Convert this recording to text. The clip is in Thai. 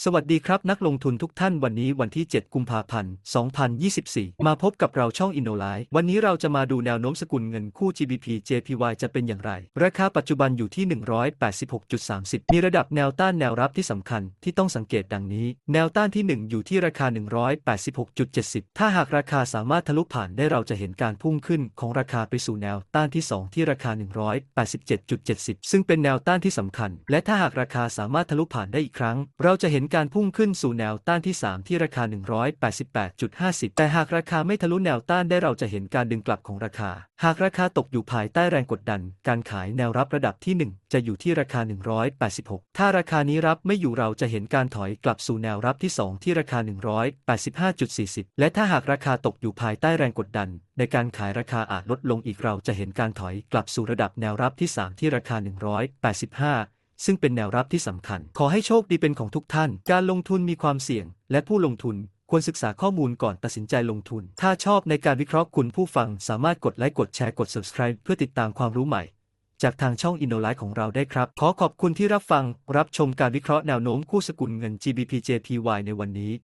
สวัสดีครับนักลงทุนทุกท่านวันนี้วันที่ 7 กุมภาพันธ์ 2024 มาพบกับเราช่อง InnoLife วันนี้เราจะมาดูแนวโน้มสกุลเงินคู่ GBP JPY จะเป็นอย่างไร ราคาปัจจุบันอยู่ที่ 186.30 มีระดับแนวต้านแนวรับที่สำคัญที่ต้องสังเกตดังนี้ แนวต้านที่ 1 อยู่ที่ราคา 186.70 ถ้าหากราคาสามารถทะลุผ่านได้เราจะเห็นการพุ่งขึ้นของราคาไปสู่แนวต้านที่ 2 ที่ราคา 187.70 ซึ่งเป็นแนวต้านที่สำคัญ และถ้าหากราคาสามารถทะลุผ่านได้อีกครั้ง เราจะเห็นนการพุ่งขึ้นสู่แนวต้านที่ 3 ที่ราคา 188.50 แต่หากราคาไม่ทะลุแนวต้านได้เราจะเห็นการดึงกลับของราคา หากราคาตกอยู่ภายใต้แรงกดดัน การขายแนวรับระดับที่ 1 จะอยู่ที่ราคา 186 ถ้าราคานี้รับไม่อยู่เราจะเห็นการถอยกลับสู่แนวรับที่ 2 ที่ราคา 185.40 และถ้าหากราคาตกอยู่ภายใต้แรงกดดัน ในการขายราคาอาจลดลงอีกเราจะเห็นการถอยกลับสู่ระดับแนวรับที่ 3 ที่ราคา 185 ซึ่งเป็นแนวรับที่สำคัญ ขอให้โชคดีเป็นของทุกท่าน การลงทุนมีความเสี่ยง และผู้ลงทุนควรศึกษาข้อมูลก่อนตัดสินใจลงทุน ถ้าชอบในการวิเคราะห์คุณผู้ฟังสามารถกดไลค์กดแชร์กด subscribe เพื่อติดตามความรู้ใหม่ จากทางช่อง InnoLife ของเราได้ครับ ขอขอบคุณที่รับฟัง รับชมการวิเคราะห์แนวโน้มคู่สกุลเงิน GBP JPY ในวันนี้